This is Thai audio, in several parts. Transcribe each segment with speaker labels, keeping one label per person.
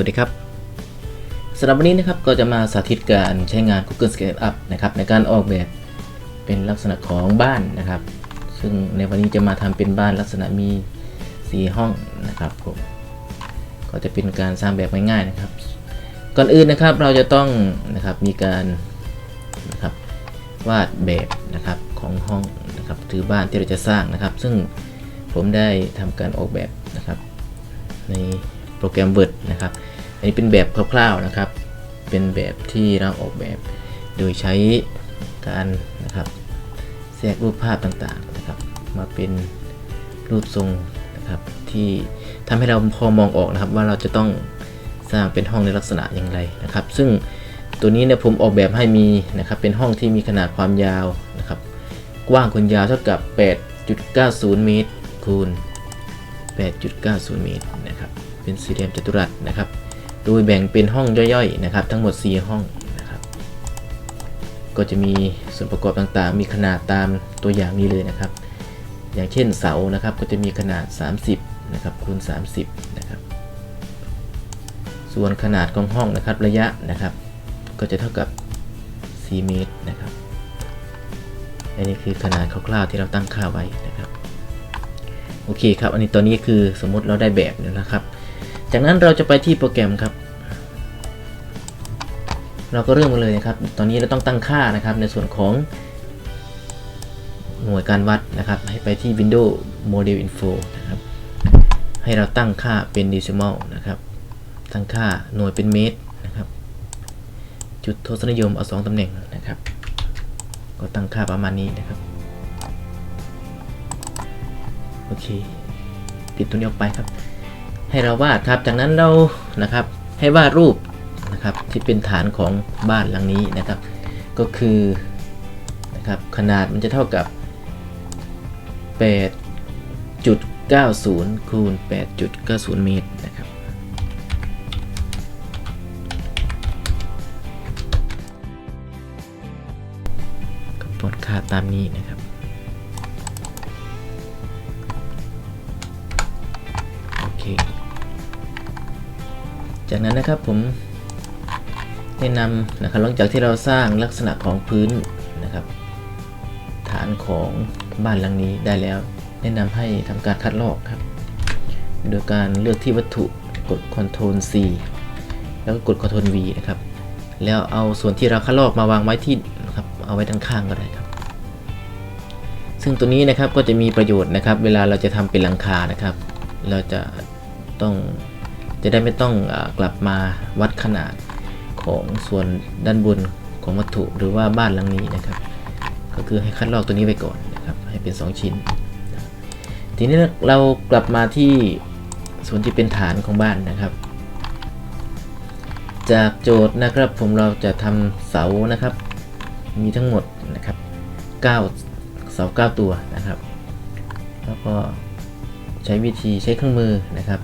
Speaker 1: วัสดีครับสำหรับวันนี้นะครับก็จะมาสาธิตการใช้งาน Google SketchUp นะครับในการออกแบบเป็นลักษณะของบ้านนะครับ ซึ่งในวันนี้จะมาทำเป็นบ้านลักษณะมี 4 ห้องนะครับผมก็จะเป็นการสร้างแบบง่ายๆนะครับ ก่อนอื่นนะครับเราจะต้องนะครับมีการนะครับวาดแบบนะครับของห้องนะครับหรือบ้านที่เราจะสร้างนะครับ ซึ่งผมได้ทำการออกแบบนะครับ ในโปรแกรม Word นะครับ อันนี้เป็นแบบคร่าวๆนะครับ เป็นแบบที่เราออกแบบโดยใช้การนะครับแทรกรูปภาพต่างๆนะครับ มาเป็นรูปทรงนะครับที่ทำให้เราพอมองออกนะครับว่าเราจะต้องสร้างเป็นห้องในลักษณะอย่างไรนะครับ ซึ่งตัวนี้เนี่ยผมออกแบบให้มีนะครับเป็นห้องที่มีขนาดความยาวนะครับ กว้างคูณยาวเท่ากับ 8.90 เมตรคูณ8.90 เมตรนะครับ เป็นสี่เหลี่ยมจัตุรัสนะครับ โดยแบ่งเป็นห้องย่อยๆนะครับ ทั้งหมด 4 ห้องนะครับ ก็จะมีส่วนประกอบต่างๆ มีขนาดตามตัวอย่างนี้เลยนะครับ อย่างเช่นเสานะครับก็จะมีขนาด 30นะครับคูณ 30นะครับ ส่วนขนาดของห้องนะครับระยะนะครับ ก็จะเท่ากับ 4 เมตรนะครับอันนี้คือขนาดคร่าวๆที่เราตั้งค่าไว้นะครับ โอเคครับ อันนี้ตัวนี้คือสมมติเราได้แบบแล้วนะครับ จากนั้นเราจะไปที่โปรแกรมครับ เราก็เริ่มกันเลยนะครับ ตอนนี้เราต้องตั้งค่านะครับในส่วนของหน่วยการวัดนะครับ ให้ไปที่ Windows Model Info นะครับ ให้เราตั้งค่าเป็น decimal นะครับ ตั้งค่าหน่วยเป็นเมตรนะครับ จุดทศนิยมเอา 2ตำแหน่งนะครับ ก็ตั้งค่าประมาณนี้นะครับ โอเคปิดตัวนี้ออกไปครับ ให้เราวาดครับ จากนั้นเรานะครับให้วาดรูปนะครับที่เป็นฐานของบ้านหลังนี้นะครับ ก็คือนะครับขนาดมันจะเท่ากับ 8.90คูณ8.90 เมตรนะครับก็ปลดค่าตามนี้นะครับ จากนั้นนะครับผมแนะนำนะครับหลังจากที่เราสร้างลักษณะของพื้นนะครับ ฐานของบ้านหลังนี้ได้แล้ว แนะนำให้ทำการคัดลอกครับ โดยการเลือกที่วัตถุกด Ctrl C แล้วก็กด Ctrl V นะครับ แล้วเอาส่วนที่เราคัดลอกมาวางไว้ที่นะครับเอาไว้ด้านข้างก็ได้ครับ ซึ่งตัวนี้นะครับก็จะมีประโยชน์นะครับ เวลาเราจะทำเป็นหลังคานะครับ เราจะต้อง จะได้ไม่ต้องอกลับมาวัดขนาดของส่วนด้านบนของวัตถุหรือว่าบ้านหลังนี้นะครับ ก็คือให้คัดลอกตัวนี้ไว้ก่อนนะครับ ให้เป็น 2 ชิ้น ทีนี้เรากลับมาที่ส่วนที่เป็นฐานของบ้านนะครับ จากโจทย์นะครับผมเราจะทำเสานะครับ มีทั้งหมดนะครับ9เสา9ตัวนะครับ แล้วก็ใช้วิธีใช้เครื่องมือนะครับ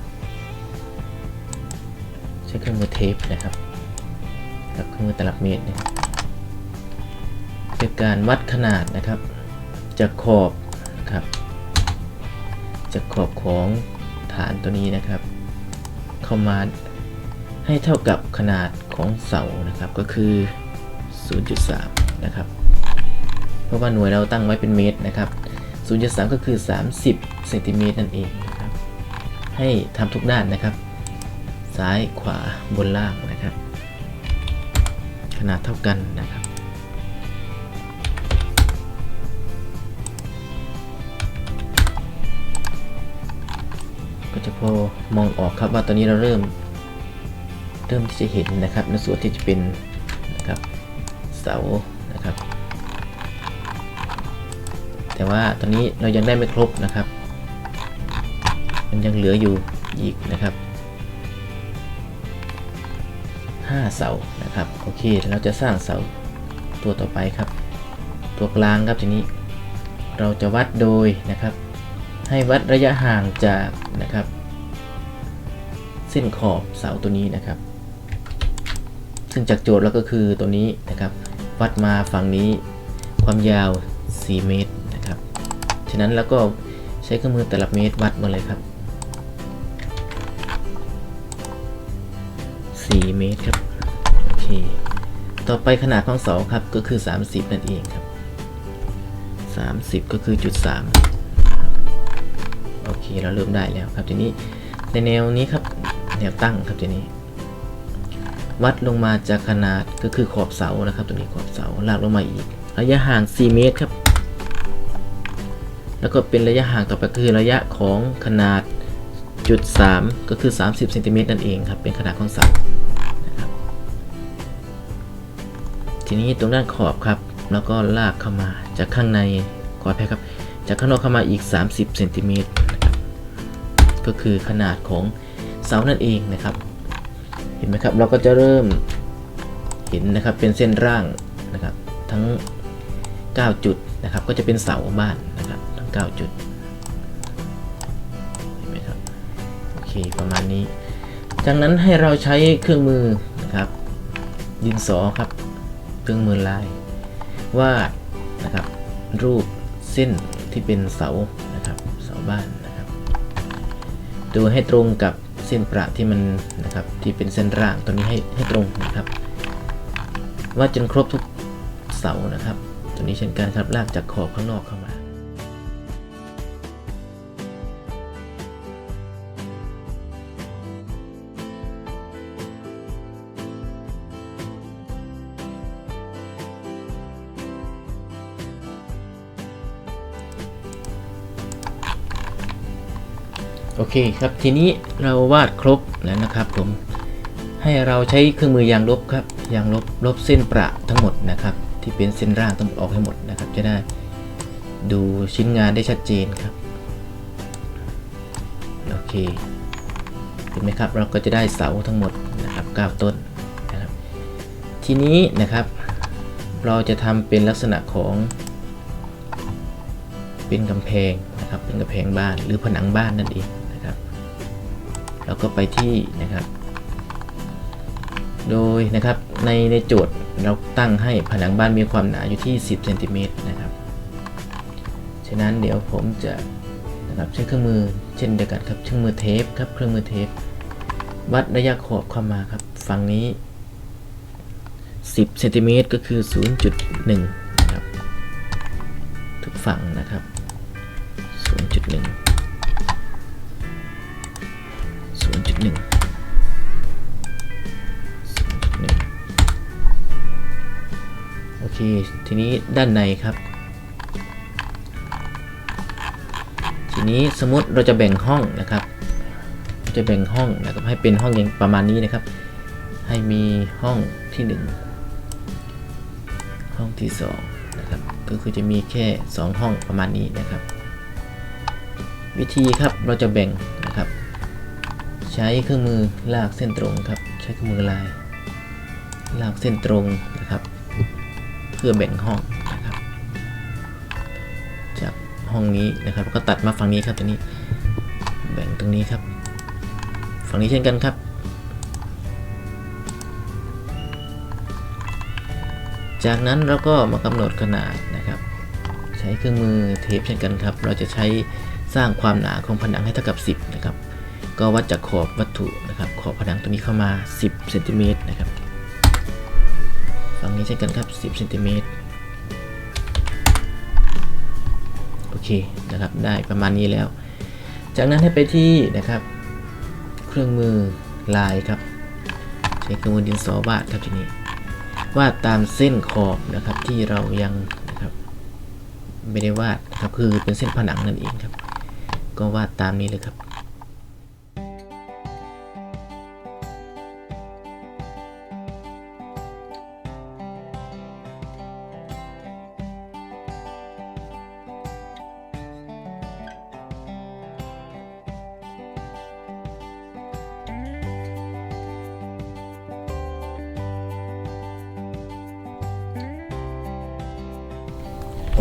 Speaker 1: ช้เครื่องมือเทปนะครับ กับเครื่องมือตลับเมตรนะครับเป็นการวัดขนาดนะครับ จากขอบนะครับจากขอบของฐานตัวนี้นะครับ เข้ามาให้เท่ากับขนาดของเสานะครับก็คือ 0.3 นะครับ เพราะว่าหน่วยเราตั้งไว้เป็นเมตรนะครับ 0.3 ก็คือ 30เซนติเมตรนั่นเองนะครับ ให้ทำทุกด้านนะครับ ซ้ายขวาบนล่างนะครับ ขนาดเท่ากันนะครับ ก็จะพอมองออกครับว่าตอนนี้เราเริ่ม เริ่มที่จะเห็นนะครับในส่วนที่จะเป็นนะครับเสานะครับ แต่ว่าตอนนี้เรายังได้ไม่ครบนะครับ มันยังเหลืออยู่อีกนะครับ 5 เสานะครับโอเคเราจะสร้างเสาตัวต่อไปครับ ตัวกลางครับทีนี้ เราจะวัดโดยนะครับ ให้วัดระยะห่างจากนะครับ เส้นขอบเสาตัวนี้นะครับ ซึ่งจากโจทย์เราก็คือตัวนี้นะครับ วัดมาฝั่งนี้ความยาว 4 เมตรนะครับฉะนั้นแล้วก็ใช้เครื่องมือแต่ละเมตรวัดมาเลยครับ 4 เมตรครับโอเคต่อไปขนาดของเสาครับก็คือ 30 นั่นเองครับ 30 ก็คือจุด3โอเคเราเริ่มได้แล้วครับทีนี้ในแนวนี้ครับแนวตั้งครับทีนี้ วัดลงมาจากขนาดก็คือขอบเสานะครับตัวนี้ขอบเสาลากลงมาอีก ระยะห่าง 4 เมตรครับ แล้วก็เป็นระยะห่างต่อไปคือระยะของขนาดจุด3ก็คือ 30เซนติเมตรนั่นเองครับเป็นขนาดของเสา ทีนี้ตรงด้านขอบครับ แล้วก็ลากเข้ามาจากข้างในขออภัยครับ จากข้างนอกเข้ามาอีก 30เซนติเมตรก็คือขนาดของเสานั่นเองนะครับ เห็นไหมครับ เราก็จะเริ่มเห็นนะครับเป็นเส้นร่างนะครับ ทั้ง 9 จุดนะครับ ก็จะเป็นเสาบ้านนะครับ ทั้ง 9 จุดเห็นไหมครับโอเคประมาณนี้ จากนั้นให้เราใช้เครื่องมือนะครับดินสอครับ เครื่องมือลายวาดนะครับรูปเส้นที่เป็นเสานะครับเสาบ้านนะครับดูให้ตรงกับเส้นประที่มันนะครับที่เป็นเส้นร่างตัวนี้ให้ให้ตรงนะครับวาดจนครบทุกเสานะครับตัวนี้เช่นกันครับลากจากขอบข้างนอกเข้ามา เคครับทีนี้เราวาดครบแล้วนะครับผมให้เราใช้เครื่องมือยางลบครับยางลบลบเส้นประทั้งหมดนะครับที่เป็นเส้นร่างทั้งออกให้หมดนะครับ จะได้ดูชิ้นงานได้ชัดเจนครับโอเคเห็นไหมครับเราก็จะได้เสาทั้งหมดนะครับ9ต้นนะครับ ทีนี้นะครับเราจะทำเป็นลักษณะของเป็นกำแพงนะครับเป็นกำแพงบ้านหรือผนังบ้านนั่นเอง แล้วก็ไปที่นะครับ โดยนะครับในในโจทย์เราตั้งให้ผนังบ้านมีความหนาอยู่ที่ 10เซนติเมตรนะครับ ฉะนั้นเดี๋ยวผมจะนะครับใช้เครื่องมือเช่นเดียวกันครับเครื่องมือเทปครับเครื่องมือเทป วัดระยะขอบเข้ามาครับฝั่งนี้ 10เซนติเมตรก็คือ 0.1นะครับ ทุกฝั่งนะครับ 0.1 ทีนี้ด้านในครับ ทีนี้สมมติเราจะแบ่งห้องนะครับ จะแบ่งห้องนะครับให้เป็นห้องอย่างประมาณนี้นะครับ ให้มีห้องที่ 1 ห้องที่2นะครับก็คือจะมีแค่ 2 ห้องประมาณนี้นะครับ วิธีครับเราจะแบ่งนะครับ ใช้เครื่องมือลากเส้นตรงครับ ใช้เครื่องมือลายลากเส้นตรงนะครับ เพื่อแบ่งห้องนะครับจากห้องนี้นะครับก็ตัดมาฝั่งนี้ครับตรงนี้ แบ่งตรงนี้ครับ ฝั่งนี้เช่นกันครับ จากนั้นเราก็มากำหนดขนาดนะครับ ใช้เครื่องมือเทปเช่นกันครับ เราจะใช้สร้างความหนาของผนังให้เท่ากับ 10 นะครับ ก็วัดจากขอบวัตถุนะครับ ขอบผนังตัวนี้เข้ามา 10เซนติเมตรนะครับ ฝั่งนี้เช่นกันครับ 10เซนติเมตรโอเคนะครับได้ประมาณนี้แล้ว จากนั้นให้ไปที่นะครับ เครื่องมือลายครับใช้เครื่องมือดินสอวาดครับทีนี้วาดตามเส้นขอบนะครับที่เรายังนะครับไม่ได้วาดครับคือเป็นเส้นผนังนั่นเองครับ ก็วาดตามนี้เลยครับ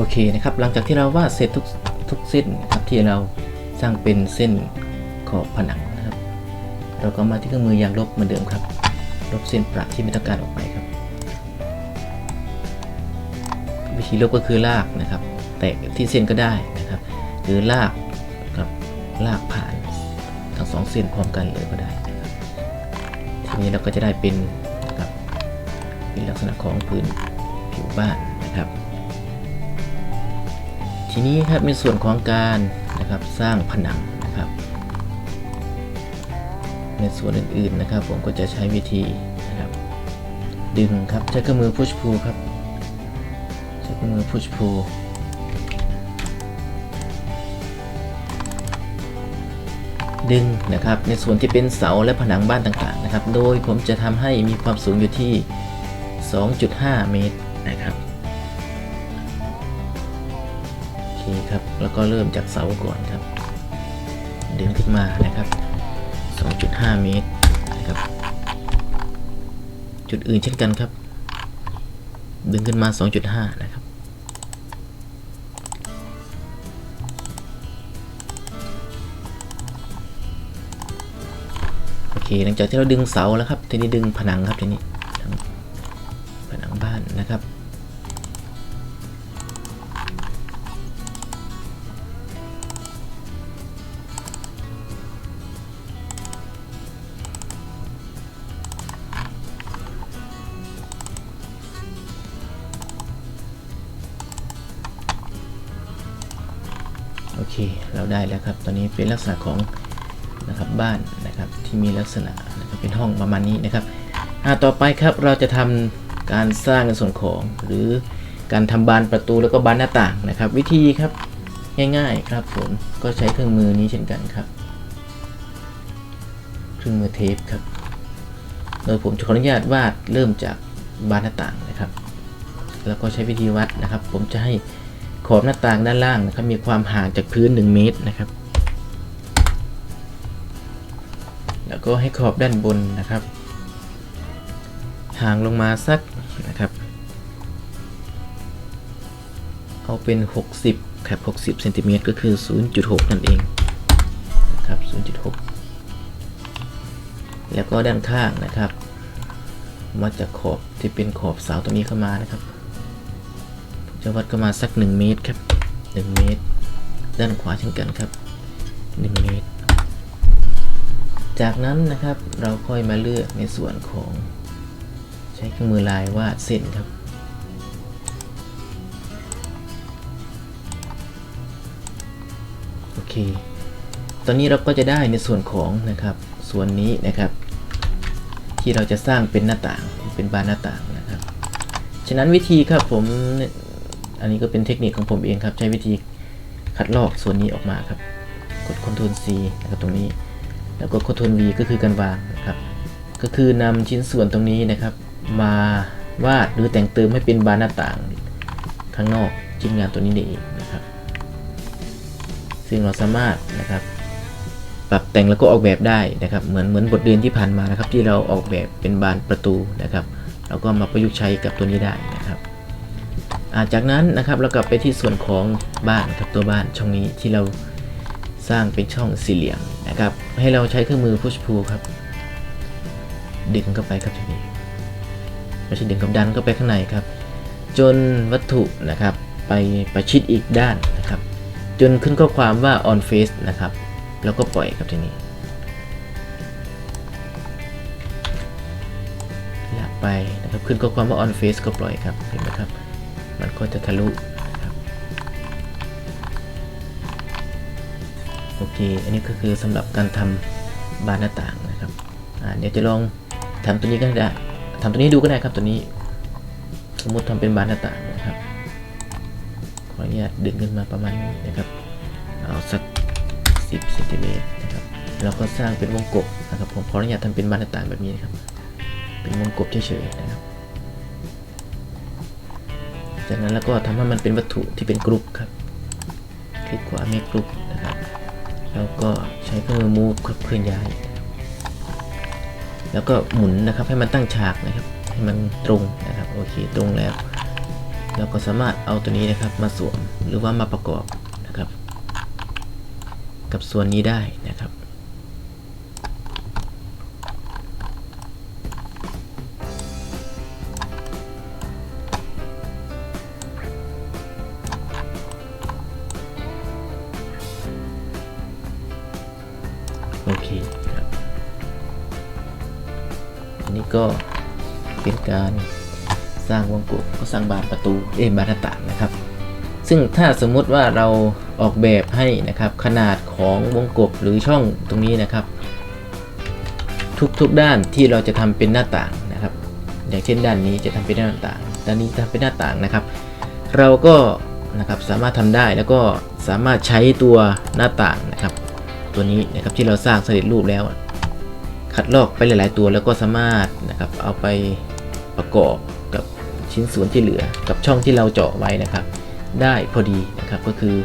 Speaker 1: เคนะครับหลังจากที่เราวาดเสร็จทุกทุกเส้นนะครับที่เราสร้างเป็นเส้นขอบผนังนะครับ เราก็มาที่เครื่องมือยางลบเหมือนเดิมครับ ลบเส้นประที่ไม่ต้องการออกไปครับ วิธีลบก็คือลากนะครับ แตะที่เส้นก็ได้นะครับ หรือลากกับลากผ่านทั้งสองเส้นพร้อมกันเลยก็ได้นะครับทีนี้เราก็จะได้เป็นนะครับเป็นลักษณะของพื้นผิวบ้าน ทีนี้ครับในส่วนของการนะครับสร้างผนังนะครับ ในส่วนอื่นๆนะครับ ผมก็จะใช้วิธีนะครับ ดึงครับใช้เครื่องมือ push pull ครับใช้เครื่องมือ push pull ดึงนะครับในส่วนที่เป็นเสาและผนังบ้านต่างๆนะครับ โดยผมจะทำให้มีความสูงอยู่ที่ 2.5 เมตรนะครับ โอเคครับ แล้วก็เริ่มจากเสาก่อนครับ ดึงขึ้นมานะครับ 2.5 เมตรนะครับ จุดอื่นเช่นกันครับ ดึงขึ้นมา 2.5 นะครับ โอเค หลังจากที่เราดึงเสาแล้วครับ ทีนี้ดึงผนังครับทีนี้ เราได้แล้วครับ ตอนนี้เป็นลักษณะของนะครับบ้านนะครับที่มีลักษณะนะครับเป็นห้องประมาณนี้นะครับต่อไปครับเราจะทำการสร้างในส่วนของหรือการทำบานประตูแล้วก็บานหน้าต่างนะครับ วิธีครับง่ายๆครับผมก็ใช้เครื่องมือนี้เช่นกันครับ เครื่องมือเทปครับ โดยผมจะขออนุญาตวาดเริ่มจากบานหน้าต่างนะครับ แล้วก็ใช้วิธีวัดนะครับ ผมจะให้ ขอบหน้าต่างด้านล่างนะครับมีความห่างจากพื้น 1 เมตรนะครับ แล้วก็ให้ขอบด้านบนนะครับ ห่างลงมาสักนะครับ เอาเป็น 60ครับ 60เซนติเมตรก็คือ 0.6 นั่นเองนะครับ 0.6 แล้วก็ด้านข้างนะครับ มาจากขอบที่เป็นขอบเสาตรงนี้เข้ามานะครับ จะวัดก็มาสัก 1 เมตรครับ 1 เมตร ด้านขวาเช่นกันครับ 1 เมตร จากนั้นนะครับเราค่อยมาเลือกในส่วนของ ใช้เครื่องมือลายวาดเส้นครับ โอเค ตอนนี้เราก็จะได้ในส่วนของนะครับส่วนนี้นะครับ ที่เราจะสร้างเป็นหน้าต่างเป็นบานหน้าต่างนะครับ ฉะนั้นวิธีครับผม อันนี้ก็เป็นเทคนิคของผมเองครับ ใช้วิธีคัดลอกส่วนนี้ออกมาครับ กด Ctrl C นะครับตรงนี้ แล้วก็ Ctrl V ก็คือการวางนะครับ ก็คือนำชิ้นส่วนตรงนี้นะครับ มาวาดหรือแต่งเติมให้เป็นบานหน้าต่างข้างนอกชิ้นงานตัวนี้เองนะครับ ซึ่งเราสามารถนะครับ ปรับแต่งแล้วก็ออกแบบได้นะครับ เหมือนเหมือนบทเรียนที่ผ่านมานะครับ ที่เราออกแบบเป็นบานประตูนะครับ เราก็มาประยุกต์ใช้กับตัวนี้ได้ จากนั้นนะครับเรากลับไปที่ส่วนของบ้านครับตัวบ้านช่องนี้ที่เราสร้างเป็นช่องสี่เหลี่ยมนะครับ ให้เราใช้เครื่องมือ push pull ครับ ดึงเข้าไปครับทีนี้ไม่ใช่ดึงกับดันเข้าไปข้างในครับ จนวัตถุนะครับไปประชิดอีกด้านนะครับ จนขึ้นข้อความว่า on face นะครับ แล้วก็ปล่อยครับทีนี้ลากไปนะครับขึ้นข้อความว่า on face ก็ปล่อยครับเห็นไหมครับ มันก็จะทะลุนะครับโอเค อันนี้ก็คือสำหรับการทำบานหน้าต่างนะครับเดี๋ยวจะลองทำตัวนี้ก็ได้ทำตัวนี้ดูก็ได้ครับตัวนี้ สมมุติทำเป็นบานหน้าต่างนะครับ ขออนุญาตดึงขึ้นมาประมาณนี้นะครับ เอาสัก 10เซนติเมตรนะครับแล้วก็สร้างเป็นวงกบนะครับ ผมขออนุญาตทำเป็นบานหน้าต่างแบบนี้นะครับ เป็นวงกบเฉยๆนะครับ จากนั้นแล้วก็ทำให้มันเป็นวัตถุที่เป็นกรุ๊ปครับ คลิกขวา make group นะครับ แล้วก็ใช้เครื่องมือ move ครับเคลื่อนย้าย แล้วก็หมุนนะครับให้มันตั้งฉากนะครับ ให้มันตรงนะครับ โอเคตรงแล้ว เราก็สามารถเอาตัวนี้นะครับมาสวมหรือว่ามาประกอบนะครับ กับส่วนนี้ได้นะครับ สร้างบานประตูเอ้บานหน้าต่างนะครับ ซึ่งถ้าสมมุติว่าเราออกแบบให้นะครับขนาดของวงกบหรือช่องตรงนี้นะครับ ทุกๆด้านที่เราจะทำเป็นหน้าต่างนะครับ อย่างเช่นด้านนี้จะทำเป็นหน้าต่าง ด้านนี้ทำเป็นหน้าต่างนะครับ เราก็นะครับสามารถทำได้แล้วก็สามารถใช้ตัวหน้าต่างนะครับ ตัวนี้นะครับที่เราสร้างสร็จรูปแล้วคัดลอกไปหลาย ๆ ตัวแล้วก็สามารถนะครับเอาไปประกอบ ชิ้นส่วนที่เหลือกับช่องที่เราเจาะไว้นะครับ ได้พอดีนะครับก็คือ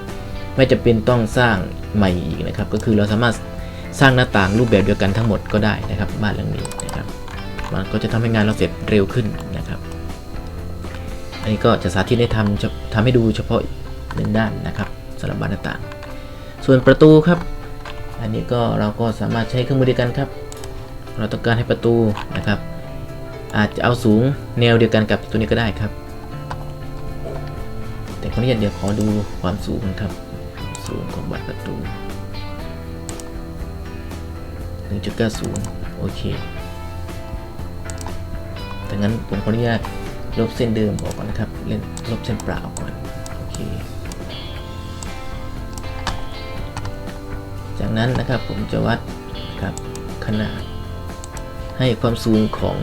Speaker 1: ไม่จะเป็นต้องสร้างใหม่อีกนะครับ ก็คือเราสามารถสร้างหน้าต่างรูปแบบเดียวกันทั้งหมดก็ได้นะครับบ้านหลังนี้นะครับ มันก็จะทำให้งานเราเสร็จเร็วขึ้นนะครับ อันนี้ก็จะสาธิตให้ทำทำให้ดูเฉพาะหนึ่งด้านนะครับสำหรับบานหน้าต่าง ส่วนประตูครับ อันนี้ก็เราก็สามารถใช้เครื่องมือเดียวกันครับ เราต้องการให้ประตูนะครับ อาจจะเอาสูงแนวเดียวกันกับตัวนี้ก็ได้ครับ แต่ขออนุญาตเดี๋ยวขอดูความสูงครับควาสูงของบานประตู 1.90 โอเคดังนั้นผมขออนุญาตลบเส้นเดิมออกก่อนนะครับ เล่นลบเส้นเปล่าก่อน โอเค จากนั้นนะครับผมจะวัดครับขนาดให้ความสูงของ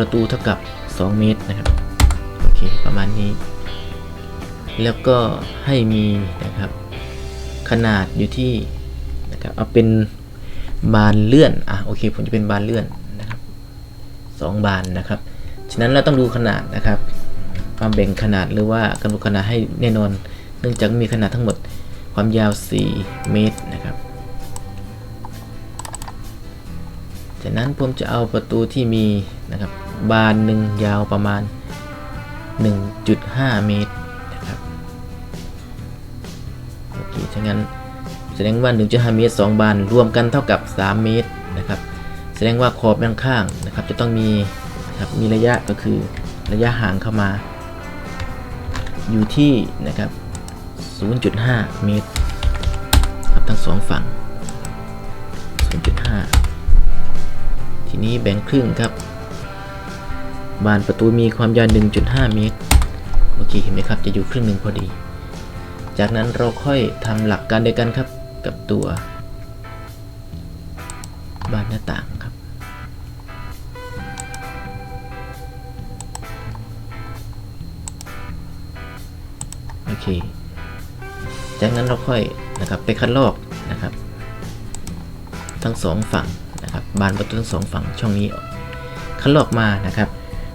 Speaker 1: ประตูเท่ากับ 2 เมตรนะครับ โอเค ประมาณนี้ แล้วก็ให้มีนะครับ ขนาดอยู่ที่นะครับเอาเป็นบานเลื่อน อะ โอเค ผมจะเป็นบานเลื่อนนะครับสองบานนะครับ ฉะนั้นเราต้องดูขนาดนะครับมาแบ่งขนาดหรือว่ากำหนดขนาดให้แน่นอน เนื่องจากมีขนาดทั้งหมดความยาว 4 เมตรนะครับ จากนั้นผมจะเอาประตูที่มีนะครับ บานหนึ่งยาวประมาณ 1.5 เมตรนะครับโอเคฉะนั้นแสดงว่า 1.5 เมตร 2 บานรวมกันเท่ากับ 3 เมตรนะครับ แสดงว่าขอบด้านข้างนะครับ จะต้องมีนะครับมีระยะก็คือระยะห่างเข้ามา อยู่ที่นะครับ 0.5 เมตรครับทั้งสองฝั่ง 0.5 ทีนี้แบ่งครึ่งครับ บานประตูมีความยาว 1.5 เมตร โอเคเห็นไหมครับ จะอยู่ครึ่งหนึ่งพอดี จากนั้นเราค่อยทำหลักการเดียวกันครับกับตัวบานหน้าต่างครับ โอเค จากนั้นเราค่อยนะครับไปคัดลอกนะครับ ทั้งสองฝั่งนะครับ บานประตูทั้งสองฝั่งช่องนี้คัดลอกมานะครับ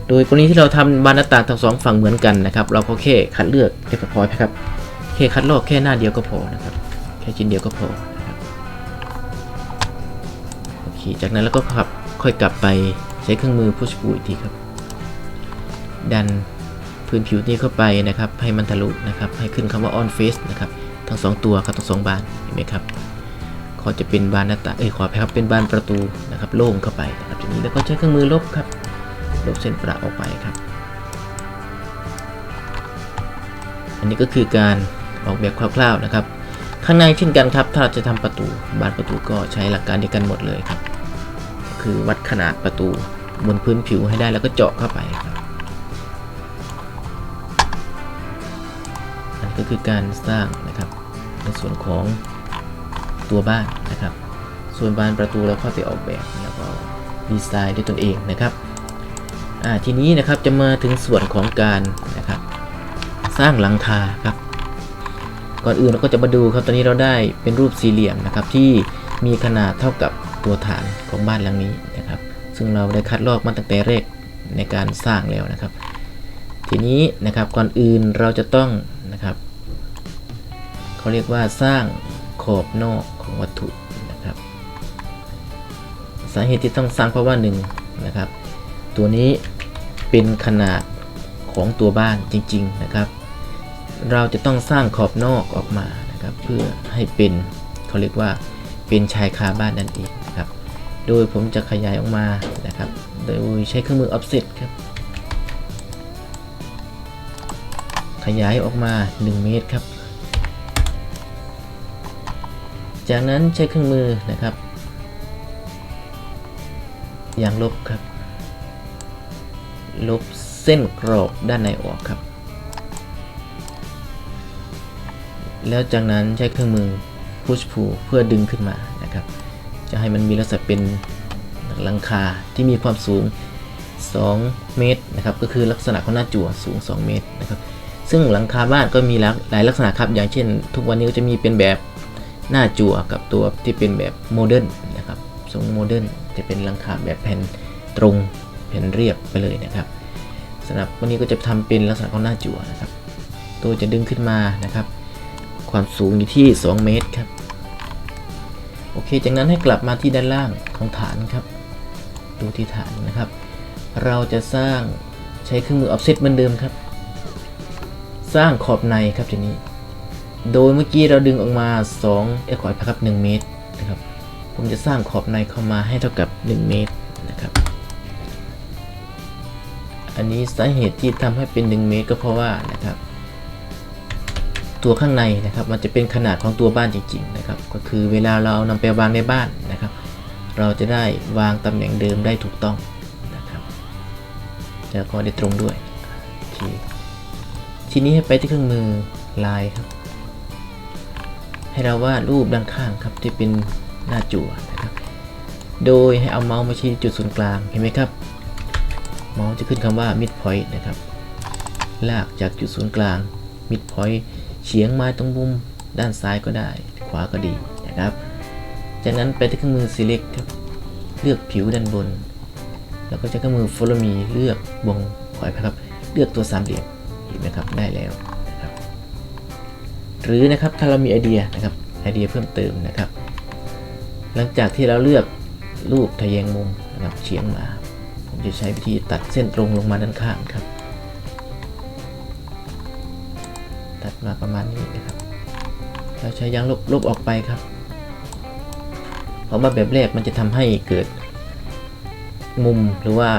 Speaker 1: โดยกรณีที่เราทำบานหน้าต่างทั้งสองฝั่งเหมือนกันนะครับ เราก็แค่คัดเลือกแค่พอครับแค่คัดลอกแค่หน้าเดียวก็พอนะครับ แค่ชิ้นเดียวก็พอครับโอเค จากนั้นเราก็ขับค่อยกลับไปใช้เครื่องมือพุชปูอีกทีครับ ดันพื้นผิวนี้เข้าไปนะครับ ให้มันทะลุนะครับ ให้ขึ้นคำว่า on face นะครับ ทั้งสองตัวครับทั้งสองบานเห็นไหมครับเขาจะเป็นบานหน้าต่างเอ้ยขออภัยครับเป็นบานประตูนะครับ โล่งเข้าไปนะครับทีนี้แล้วก็ใช้เครื่องมือลบครับ ลบเส้นประออกไปครับ อันนี้ก็คือการออกแบบคร่าวๆนะครับ ข้างในเช่นกันครับ ถ้าเราจะทำประตูบานประตูก็ใช้หลักการเดียวกันหมดเลยครับ คือวัดขนาดประตูบนพื้นผิวให้ได้แล้วก็เจาะเข้าไปครับอันนี้ก็คือการสร้างนะครับในส่วนของตัวบ้านนะครับ ส่วนบานประตูเราเข้าไปออกแบบแล้วก็ดีไซน์ด้วยตนเองนะครับ ทีนี้นะครับจะมาถึงส่วนของการนะครับ สร้างหลังคาครับ ก่อนอื่นเราก็จะมาดูครับตอนนี้เราได้เป็นรูปสี่เหลี่ยมนะครับ ที่มีขนาดเท่ากับตัวฐานของบ้านหลังนี้นะครับ ซึ่งเราได้คัดลอกมาตั้งแต่แรกในการสร้างแล้วนะครับ ทีนี้นะครับก่อนอื่นเราจะต้องนะครับเขาเรียกว่าสร้างขอบนอกของวัตถุนะครับ สาเหตุที่ต้องสร้างเพราะว่าหนึ่งนะครับตัวนี้ เป็นขนาดของตัวบ้านจริง ๆนะครับ เราจะต้องสร้างขอบนอกออกมานะครับ เพื่อให้เป็นเขาเรียกว่าเป็นชายคาบ้านนั่นเองครับ โดยผมจะขยายออกมานะครับ โดยใช้เครื่องมือ offset ครับ ขยายออกมา 1 เมตรครับ จากนั้นใช้เครื่องมือนะครับอย่างลบครับ ลบเส้นกรอบด้านในออกครับ แล้วจากนั้นใช้เครื่องมือ push pull เพื่อดึงขึ้นมานะครับ จะให้มันมีลักษณะเป็นหลังคาที่มีความสูง 2 เมตรนะครับ ก็คือลักษณะของหน้าจั่วสูง 2 เมตรนะครับ ซึ่งหลังคาบ้านก็มีหลากหลายลักษณะครับ อย่างเช่น ทุกวันนี้ก็จะมีเป็นแบบหน้าจั่วกับตัวที่เป็นแบบโมเดิร์นนะครับทรงโมเดิร์นจะเป็นหลังคาแบบแผ่นตรงแผ่นเรียบไปเลยนะครับ สำหรับวันนี้ก็จะทำเป็นลักษณะของหน้าจั่วนะครับ ตัวจะดึงขึ้นมานะครับ ความสูงอยู่ที่ 2 เมตรครับ โอเค จากนั้นให้กลับมาที่ด้านล่างของฐานครับ ดูที่ฐานนะครับ เราจะสร้างใช้เครื่องมือ offset เหมือนเดิมครับ สร้างขอบในครับทีนี้ โดยเมื่อกี้เราดึงออกมา2เอ้ยขออภัยครับ1เมตรนะครับ ผมจะสร้างขอบในเข้ามาให้เท่ากับ 1 เมตรนะครับ อันนี้สาเหตุที่ทำให้เป็น 1 เมตรก็เพราะว่านะครับ ตัวข้างในนะครับมันจะเป็นขนาดของตัวบ้านจริง ๆ นะครับ ก็คือเวลาเรานำไปวางในบ้านนะครับ เราจะได้วางตำแหน่งเดิมได้ถูกต้องนะครับ แล้วก็ได้ตรงด้วยทีทีนี้ให้ไปที่เครื่องมือลายครับ ให้เราวาดรูปด้านข้างครับที่เป็นหน้าจั่วนะครับ โดยให้เอาเมาส์มาชี้จุดศูนย์กลางเห็นไหมครับ เมาส์จะขึ้นคำว่า mid point นะครับ ลากจากจุดศูนย์กลาง mid point เฉียงมาตรงมุมด้านซ้ายก็ได้ ขวาก็ดีนะครับ จากนั้นไปที่เครื่องมือ select ครับ เลือกผิวด้านบน แล้วก็ใช้เครื่องมือ follow me เลือกวงขอยครับ เลือกตัวสามเหลี่ยมเห็นไหมครับ ได้แล้วนะครับ หรือนะครับถ้าเรามีไอเดียนะครับ ไอเดียเพิ่มเติมนะครับ หลังจากที่เราเลือกรูปทะแยงมุมนะครับเฉียงมา จะใช้วิธีตัดเส้นตรงลงมาด้านข้างครับ ตัดมาประมาณนี้นะครับเราใช้ยางลบลบออกไปครับ เพราะว่าแบบแรกมันจะทำให้เกิดมุมหรือว่า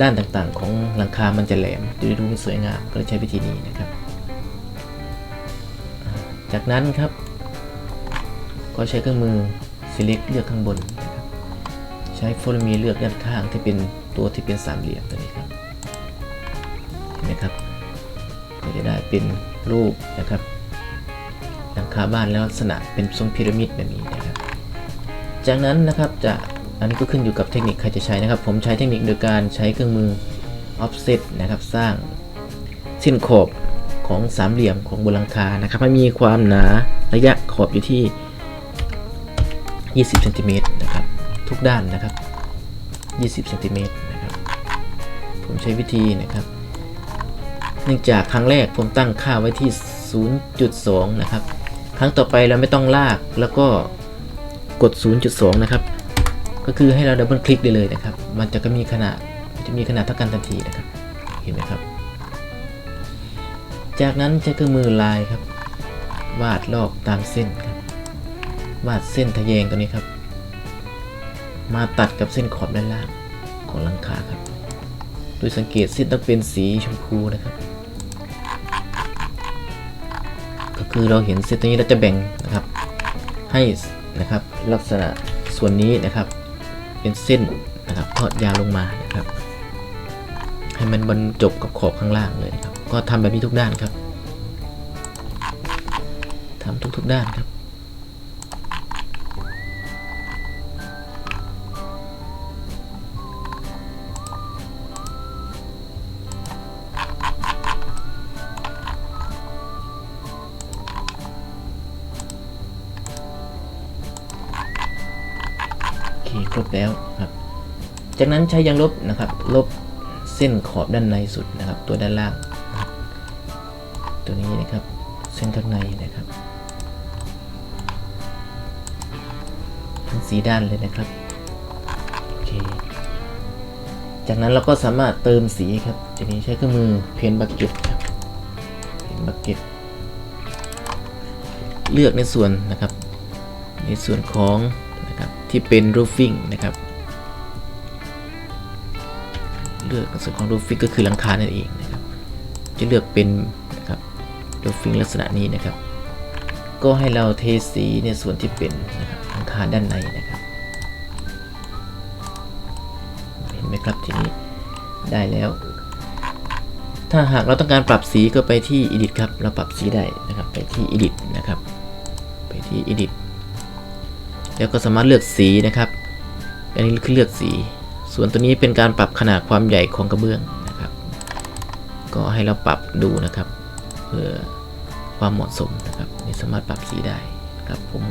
Speaker 1: ด้านต่างๆ ของหลังคา มันจะแหลมดูดูไม่สวยงาม ก็ใช้วิธีนี้นะครับ จากนั้นครับ ก็ใช้เครื่องมือ select เลือกข้างบนนะครับใช้ follow me เลือกด้านข้างที่เป็น ตัวที่เป็นสามเหลี่ยมตัวนี้ครับเห็นไหมครับก็จะได้เป็นรูปนะครับหลังคาบ้านแล้วลักษณะเป็นทรงพีระมิดแบบนี้นะครับ จากนั้นนะครับจะอันนี้ก็ขึ้นอยู่กับเทคนิคใครจะใช้นะครับ ผมใช้เทคนิคโดยการใช้เครื่องมือ offset นะครับ สร้างเส้นขอบของสามเหลี่ยมของบนหลังคานะครับให้มีความหนาระยะขอบอยู่ที่ 20เซนติเมตรนะครับ ทุกด้านนะครับ 20เซนติเมตร ผมใช้วิธีนะครับ เนื่องจากครั้งแรกผมตั้งค่าไว้ที่ 0.2 นะครับ ครั้งต่อไปเราไม่ต้องลากแล้วก็กด 0.2 นะครับ ก็คือให้เราดับเบิลคลิกได้เลยนะครับ มันจะก็มีขนาดมันจะมีขนาดเท่ากันทันทีนะครับ เห็นไหมครับ จากนั้นใช้เครื่องมือลายครับ วาดลอกตามเส้นครับ วาดเส้นทะแยงตัวนี้ครับ มาตัดกับเส้นขอบด้านล่างของหลังคาครับ โดยสังเกตเส้นต้องเป็นสีชมพูนะครับ ก็คือเราเห็นเส้นตรงนี้เราจะแบ่งนะครับ ให้นะครับลักษณะส่วนนี้นะครับ เป็นเส้นนะครับทอดยาวลงมานะครับ ให้มันบรรจบกับขอบข้างล่างเลยนะครับ ก็ทำแบบนี้ทุกด้านครับทำทุกๆด้านครับ แล้วครับ จากนั้นใช้ยางลบนะครับ ลบเส้นขอบด้านในสุดนะครับ ตัวด้านล่าง ตัวนี้นะครับ เส้นข้างในนะครับทั้งสีด้านเลยนะครับโอเคจากนั้นเราก็สามารถเติมสีครับทีนี้ใช้เครื่องมือเพนบักเก็ตครับเพนบักเก็ตเลือกในส่วนนะครับ ในส่วนของ ที่เป็น roofing นะครับ เลือกในส่วนของ roofing ก็คือหลังคานั่นเองนะครับ จะเลือกเป็นนะครับ roofing ลักษณะนี้นะครับ ก็ให้เราเทสีในส่วนที่เป็นนะครับหลังคาด้านในนะครับเห็นไหมครับทีนี้ได้แล้ว ถ้าหากเราต้องการปรับสีก็ไปที่ edit ครับ เราปรับสีได้นะครับ ไปที่ edit นะครับ ไปที่ edit แล้วก็สามารถเลือกสีนะครับ อันนี้คือเลือกสี ส่วนตัวนี้เป็นการปรับขนาดความใหญ่ของกระเบื้องนะครับ ก็ให้เราปรับดูนะครับ เพื่อความเหมาะสมนะครับนี่สามารถปรับสีได้นะครับผม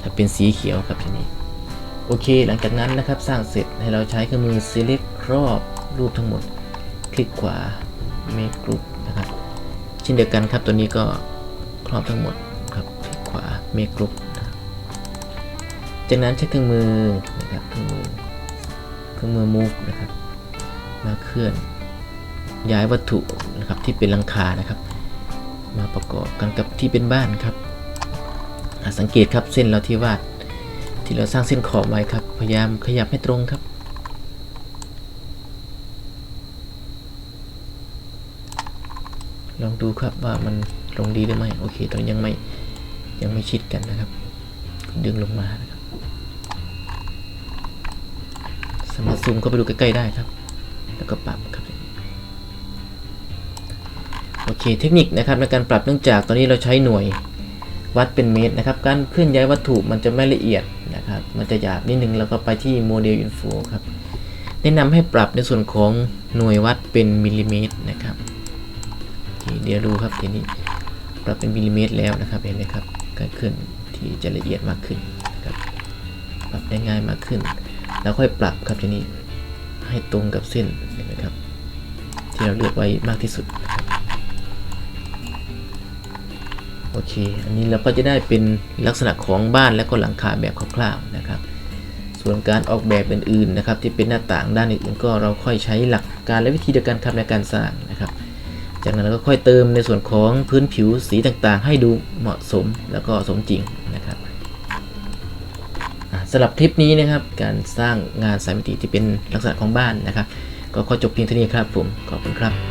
Speaker 1: ถ้าเป็นสีเขียวครับทีนี้โอเค หลังจากนั้นนะครับสร้างเสร็จให้เราใช้เครื่องมือ select ครอบรูปทั้งหมด คลิกขวา make group นะครับเช่นเดียวกันครับตัวนี้ก็ครอบทั้งหมดครับคลิกขวา make group นะครับ จากนั้นใช้เครื่องมือนะครับเครื่องมือเครื่องมือ move นะครับมาเคลื่อนย้ายวัตถุนะครับที่เป็นลังคานะครับ มาประกอบกันกับที่เป็นบ้านครับสังเกตครับเส้นเราที่วาดที่เราสร้างเส้นขอบไว้ครับ พยายามขยับให้ตรงครับลองดูครับว่ามันลงดีหรือไม่ โอเค ตอนยังไม่ยังไม่ชิดกันนะครับ ดึงลงมานะครับ สามารถซูมเข้าไปดูใกล้ๆได้ครับ แล้วก็ปรับครับโอเคเทคนิคนะครับในการปรับเนื่องจากตอนนี้เราใช้หน่วยวัดเป็นเมตรนะครับ การเคลื่อนย้ายวัตถุมันจะไม่ละเอียดนะครับ มันจะหยาบนิดนึงแล้วก็ไปที่โมเดลอินโฟครับ แนะนำให้ปรับในส่วนของหน่วยวัดเป็นมิลลิเมตรนะครับเคเดี๋ยวดูครับทีนี้ปรับเป็นมิลลิเมตรแล้วนะครับเห็นไหมครับการเคลื่อนที่จะละเอียดมากขึ้นนะครับปรับได้ง่ายมากขึ้น แล้วค่อยปรับครับทีนี้ให้ตรงกับเส้นเห็นไหมครับ ที่เราเลือกไว้มากที่สุดโอเค อันนี้เราก็จะได้เป็นลักษณะของบ้านและก็หลังคาแบบคร่าวๆนะครับ ส่วนการออกแบบอื่นๆนะครับ ที่เป็นหน้าต่างด้านอื่นๆก็เราค่อยใช้หลักการและวิธีเดียวกันครับในการสร้างนะครับ จากนั้นเราก็ค่อยเติมในส่วนของพื้นผิวสีต่างๆ ให้ดูเหมาะสมแล้วก็สมจริง สำหรับคลิปนี้นะครับการสร้างงานสายมิติที่เป็นลักษณะของบ้านนะครับ ก็ขอจบเพียงเท่านี้ครับผมขอบคุณครับ